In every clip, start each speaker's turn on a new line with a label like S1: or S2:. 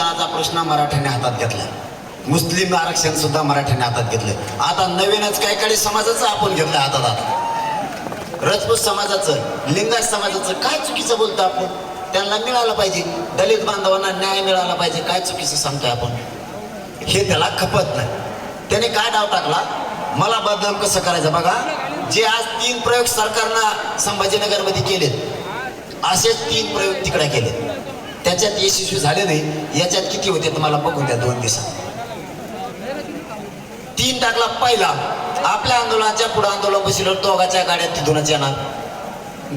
S1: आरक्षणाचा प्रश्न मराठ्याने हातात घेतला. मुस्लिम आरक्षण सुद्धा मराठ्याने हातात घेतलं. आता नवीनच काही काही समाजाचं आपण घेतलं हातात आता. रजपूत समाजाचं लिंगायत समाजाचं काय चुकीचं बोलतो आपण? त्यांना मिळालं पाहिजे. दलित बांधवांना न्याय मिळाला पाहिजे. काय चुकीचं सांगतोय आपण? हे त्याला खपत नाही. त्याने काय डाव टाकला? मला बदनाम कसं करायचं बघा? जे आज तीन प्रयोग सरकारनं संभाजीनगरमध्ये केलेत असेच तीन प्रयोग तिकडे केले त्याच्यात यशस्वी झाले नाही. याच्यात किती होते तुम्हाला बघून द्या दोन दिवसात. तीन टाकला पहिला. आपल्या आंदोलनाच्या पुढे आंदोलन बसलो दोघाच्या गाड्या तिथूनच येणार.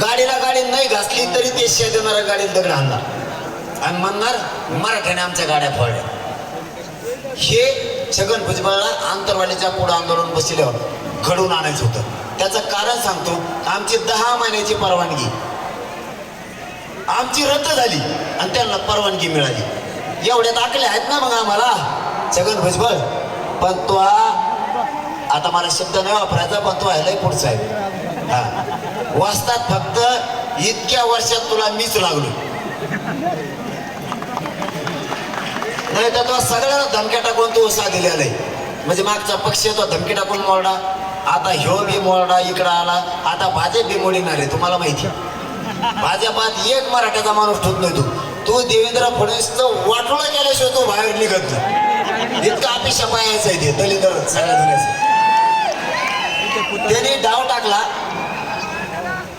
S1: गाडीला गाडी नाही घासली तरी ते शेत गाडीत दगड आणणार. आणि म्हणणार मराठ्याने आमच्या गाड्या फोडल्या. हे छगन भुजबळला आंतरवाडीच्या पुढे आंदोलन बसल्यावर घडून आणायचं होतं. त्याचं कारण सांगतो आमची दहा महिन्याची परवानगी. आमची रद्द झाली आणि त्यांना परवानगी मिळाली. एवढ्या दाखले आहेत ना मग आम्हाला. छगन भुजबळ. पण तो आता मला शब्द नाही वापरायचा पण तो आहे पुढचा आहे. हा. वाचतात फक्त इतक्या वर्षात तुला मीच लागलो. नाही तर तो सगळ्यांना धमक्या टाकून तो उसा दिलेला आहे. म्हणजे मागचा पक्ष तो धमकी टाकून मोडा आता ह्यो बी मोडा इकडं आला. आता भाजप बी मोडीणार आहे तुम्हाला माहिती. भाजपात एक मराठ्याचा माणूस ठेवत नाही तू. तू देवेंद्र फडणवीसचं वाटोळं केल्याशिवाय तू बाहेर निघत नाही. इतका अपेक्षा पाहायचं आहे ते सगळ्या दुनियाचं त्याने डाव टाकला.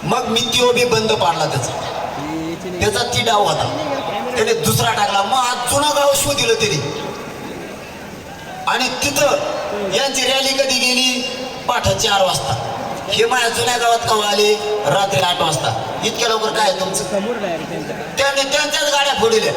S1: मग मी त्यो बी बंद पाडला त्याचा. त्याचा ती डाव होता. त्याने दुसरा टाकला. मग आज जुनं गाव शो दिलं त्याने. आणि तिथं यांची रॅली कधी गेली? पाठ चार वाजता. हे माझ्या जुन्या गावात कवा आले रात्री आठ वाजता. इतक्या लवकर काय तुमचं? त्याने त्यांच्याच गाड्या फोडल्या.